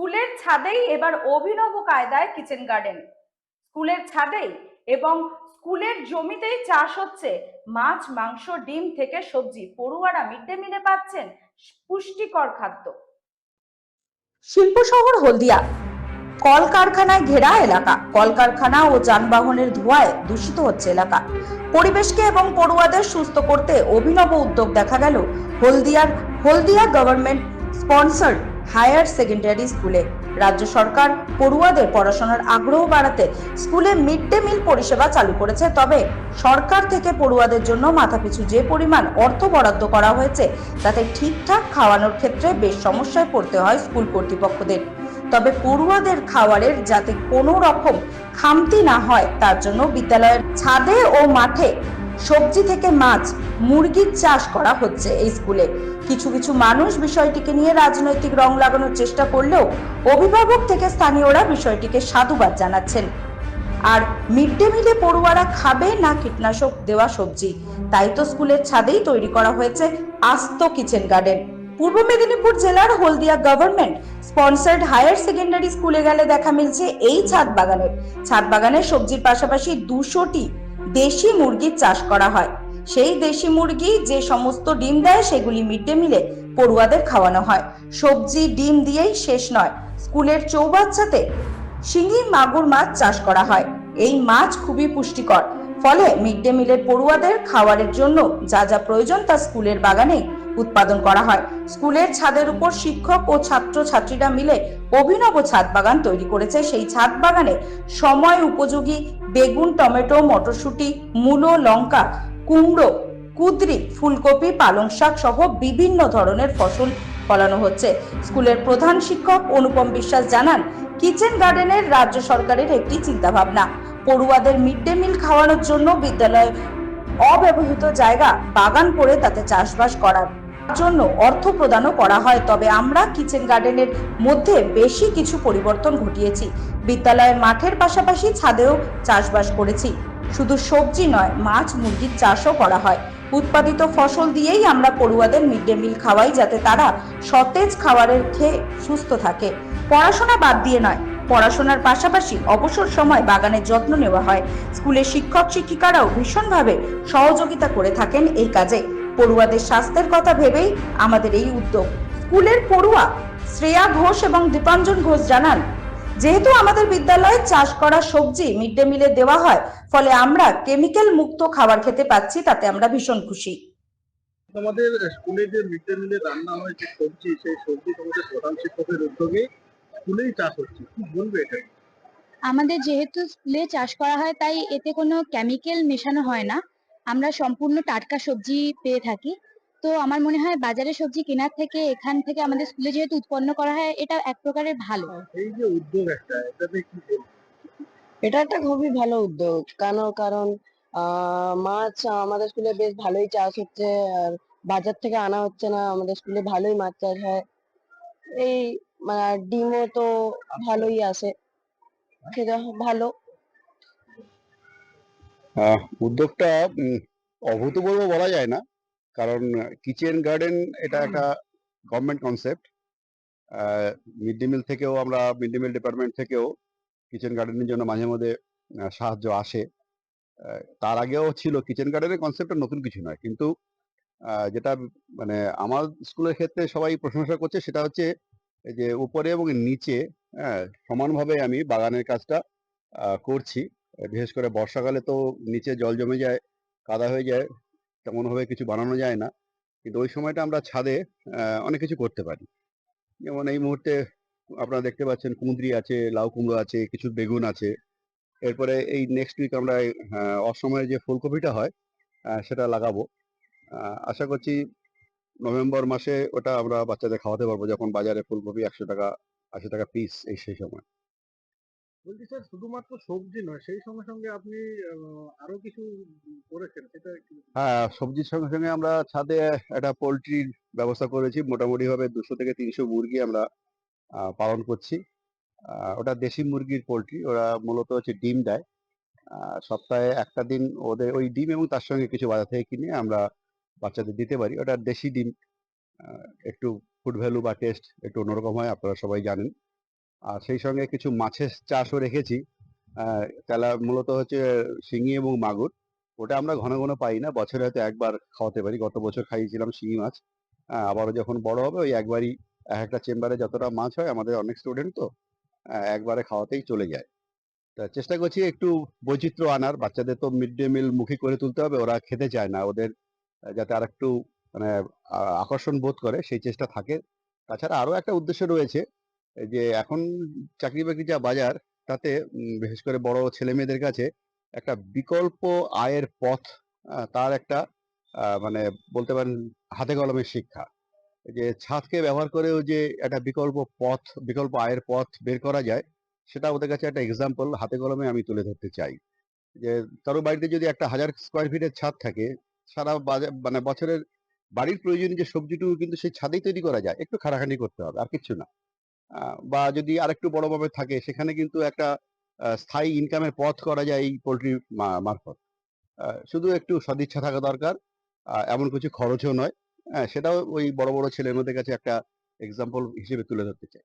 স্কুলের ছাদেই এবার অভিনব কায়দায় কিচেন গার্ডেন। স্কুলের ছাদেই এবং স্কুলের জমিতেই চাষ হচ্ছে মাছ, মাংস, ডিম থেকে সবজি। পড়ুয়ারা মিড ডে মিলে পাচ্ছেন পুষ্টিকর খাদ্য। শিল্প শহর হলদিয়া। কলকারখানায় ঘেরা এলাকা। কলকারখানা ও যানবাহনের ধোঁয়ায় দূষিত হচ্ছে এলাকা। পরিবেশকে এবং পড়ুয়াদের সুস্থ করতে অভিনব উদ্যোগ দেখা গেল হলদিয়ার, Haldia government sponsored higher secondary স্কুলে। রাজ্য সরকার পড়ুয়াদের পড়াশোনার আগ্রহ বাড়াতে স্কুলে মিড ডে মিল পরিষেবা চালু করেছে, তবে সরকার থেকে পড়ুয়াদের জন্য মাথাপিছু যে পরিমাণ অর্থ বরাদ্দ করা হয়েছে, তাতে ঠিকঠাক খাওয়ানোর ক্ষেত্রে বেশ সমস্যায় পড়তে হয় স্কুল কর্তৃপক্ষদের। তবে পড়ুয়াদের খাবারের যাতে কোনো রকম খামতি না হয়, তার জন্য বিদ্যালয়ের ছাদে ও মাঠে সবজি থেকে মাছ, মুরগির চাষ করা হচ্ছে এই স্কুলে। কিছু কিছু মানুষ বিষয়টিকে নিয়ে রাজনৈতিক রং লাগানোর চেষ্টা করলেও অভিভাবক থেকে স্থানীয়রা বিষয়টিকে সাধুবাদ জানাচ্ছেন। আর মিড ডে মিলে পড়ুয়ারা খাবে না কীটনাশক দেওয়া সবজি? তাই তো স্কুলের ছাদেই তৈরি করা হয়েছে আস্ত কিচেন গার্ডেন। পূর্ব মেদিনীপুর জেলার Haldia government sponsored higher secondary স্কুলে গেলে দেখা মিলছে এই ছাদ বাগানের। ছাদ বাগানে সবজির পাশাপাশি দুশোটি দেশি মুরগির চাষ করা হয়। সেই দেশি মুরগি যে সমস্ত ডিম দেয় সেগুলি মিড ডে মিলে পড়ুয়াদের খাওয়ানো হয়। সবজি, ডিম দিয়েই শেষ নয়। স্কুলের চৌবাচ্চাতে শিঙি মাগুর মাছ চাষ করা হয়। এই মাছ খুবই পুষ্টিকর। ফলে মিড ডে মিলের পড়ুয়াদের খাওয়ারের জন্য যা যা প্রয়োজন তা স্কুলের বাগানে উৎপাদন করা হয়। স্কুলের ছাদের উপর শিক্ষক ও ছাত্র ছাত্রীরা মিলে অভিনব ছাদ বাগান তৈরি করেছে। সেই ছাদ বাগানে সময় উপযোগী বেগুন, টমেটো, মটরশুঁটি, মূলো, লঙ্কা কুমড়ো, কুদরি, ফুলকপি, পালং শাক সহ বিভিন্ন ধরনের ফসল ফলানো হচ্ছে। স্কুলের প্রধান শিক্ষক অনুপম বিশ্বাস জানান, কিচেন গার্ডেনের রাজ্য সরকারের একটি চিন্তাভাবনা। পড়ুয়াদের মিড ডে মিল খাওয়ানোর জন্য বিদ্যালয়ে অব্যবহৃত জায়গা, বাগান করে তাতে চাষবাস করার জন্য অর্থ প্রদানও করা হয়। তবে আমরা কিচেন গার্ডেনের মধ্যে বেশি কিছু পরিবর্তন ঘটিয়েছি। বিদ্যালয়ের মাঠের পাশাপাশি ছাদেও চাষবাস করেছি। শুধু সবজি নয়, মাছ মুরগির চাষও করা হয়। উৎপাদিত ফসল দিয়েই আমরা পড়ুয়াদের মিড ডে মিল খাওয়াই যাতে তারা সতেজ খাবারের খেয়ে সুস্থ থাকে। পড়াশোনা বাদ দিয়ে নয়, পড়াশোনার পাশাপাশি অবসর সময় বাগানের যত্ন নেওয়া হয়। স্কুলের শিক্ষক শিক্ষিকারাও ভীষণভাবে সহযোগিতা করে থাকেন এই কাজে। পড়ুয়াদের স্বাস্থ্যের কথা ভেবেই আমাদের এই উদ্যোগ। স্কুলের পড়ুয়া শ্রেয়া ঘোষ এবং দীপাঞ্জন ঘোষ জানান যেহেতু আমাদের বিদ্যালয়ে চাষ করা সবজি মিড ডে মিলে দেওয়া হয় ফলে আমরা কেমিক্যাল মুক্ত খাবার খেতে পাচ্ছি তাতে আমরা ভীষণ খুশি। আমাদের স্কুলে যে মিড ডে মিলে রান্না হয় যে সবজি সেই সবজি তোমাদের প্রধান শিক্ষকের উদ্যোগে স্কুলেই চাষ হচ্ছে। কি বলবে এটা? আমাদের যেহেতু স্কুলে চাষ করা হয় তাই এতে কোনো কেমিক্যাল মেশানো হয় না। আমরা সম্পূর্ণ টাটকা সবজি পেয়ে থাকি। তো আমার মনে হয় বাজারে সবজি কেনার থেকে এখান থেকে আমাদের স্কুলে যেহেতু উৎপন্ন করা হয় এটা এক প্রকারের ভালো। এই যে উদ্যোগ একটা এটাতে কি এটা একটা খুবই ভালো উদ্যোগ। কেন? কারণ আহ, মাছ আমাদের স্কুলে বেশ ভালোই চাষ হচ্ছে আর বাজার থেকে আনা হচ্ছে না। আমাদের স্কুলে ভালোই মাছ চাষ হয়। এই মানে ডিমও তো ভালোই আসে সেটা ভালো। উদ্যোগটা অভূতপূর্ব বলা যায় না। কারণ কিচেন গার্ডেন এটা একটা government concept mid day meal থেকেও আমরা মিড ডে মিল ডিপার্টমেন্ট থেকেও কিচেন গার্ডেনের জন্য মাঝে মধ্যে সাহায্য আসে। তার আগেও ছিল কিচেন গার্ডেনের কনসেপ্টটা নতুন কিছু নয়। কিন্তু যেটা মানে আমার স্কুলের ক্ষেত্রে সবাই প্রশংসা করছে সেটা হচ্ছে যে উপরে এবং নিচে হ্যাঁ সমানভাবে আমি বাগানের কাজটা করছি। বিশেষ করে বর্ষাকালে তো নিচে জল জমে যায় কাদা হয়ে যায় তেমন ভাবে কিছু বানানো যায় না। কিন্তু ওই সময়টা আমরা ছাদে অনেক কিছু করতে পারি। যেমন এই মুহূর্তে আপনারা দেখতে পাচ্ছেন কুঁদরি আছে, লাউ কুমড়ো আছে, কিছু বেগুন আছে। এরপরে এই নেক্সট উইক আমরা অসময়ে যে ফুলকপিটা হয় সেটা লাগাবো। আশা করছি নভেম্বর মাসে ওটা আমরা বাচ্চাদের খাওয়াতে পারব, যখন বাজারে ফুলকপি একশো টাকা, আশি টাকা পিস এই সেই সময়। বলছি স্যার শুধুমাত্র সবজি নয়, সেই সঙ্গে সঙ্গে আপনি আরও কিছু করেছেন, সেটা হ্যাঁ সবজির সঙ্গে সঙ্গে আমরা ছাদে একটা পোলট্রির ব্যবস্থা করেছি মোটামুটি ভাবে দুশো থেকে তিনশো মুরগি আমরা পালন করছি। ওটা দেশি মুরগির পোলট্রি, ওরা মূলত হচ্ছে ডিম দেয়। সপ্তাহে একটা দিন ওদের ওই ডিম এবং তার সঙ্গে কিছু বাজার থেকে কিনে আমরা বাচ্চাদের দিতে পারি। ওটা দেশি ডিম একটু ফুড ভ্যালু বা টেস্ট একটু অন্যরকম হয়, আপনারা সবাই জানেন। আর সেই সঙ্গে কিছু মাছের চাষও রেখেছি। তেলা মূলত হচ্ছে শিঙি এবং মাগুর। ওটা আমরা ঘন ঘন পাই না, বছরে হয়তো একবার খাওয়াতে পারি। গত বছর খাইয়েছিলাম শিঙি মাছ। আবারও যখন বড় হবে ওই একবারই এক একটা চেম্বারে যতটা মাছ হয়, আমাদের অনেক স্টুডেন্ট তো একবারে খাওয়াতেই চলে যায়। তা চেষ্টা করছি একটু বৈচিত্র্য আনার। বাচ্চাদের তো মিড ডে মিল মুখী করে তুলতে হবে, ওরা খেতে চায় না। ওদের যাতে আর একটু মানে আকর্ষণ বোধ করে, সেই চেষ্টা থাকে। তাছাড়া আরও একটা উদ্দেশ্য রয়েছে যে এখন চাকরি বাকরি যা বাজার, তাতে বিশেষ করে বড় ছেলে মেয়েদের কাছে একটা বিকল্প আয়ের পথ তার একটা মানে বলতে পারেন হাতে কলমের শিক্ষা। যে ছাদকে ব্যবহার করেও যে একটা বিকল্প পথ, বিকল্প আয়ের পথ বের করা যায়, সেটা ওদের কাছে একটা এক্সাম্পল হাতে কলমে আমি তুলে ধরতে চাই। যে কারও বাড়িতে যদি একটা হাজার স্কোয়ার ফিটের ছাদ থাকে, সারা মানে বছরের বাড়ির প্রয়োজনীয় যে সবজিটুকু কিন্তু সেই ছাদেই তৈরি করা যায়, একটু খাটাখাটি করতে হবে, আর কিচ্ছু না। বা যদি আরেকটু বড়ভাবে থাকে, সেখানে কিন্তু একটা স্থায়ী ইনকামের পথ করা যায় এই পোলট্রি মারফত। শুধু একটু সদিচ্ছা থাকা দরকার এমন কিছু খরচও নয়। হ্যাঁ সেটাও ওই বড় বড় ছেলের মধ্যে কাছে একটা এক্সাম্পল হিসেবে তুলে ধরতে চাই।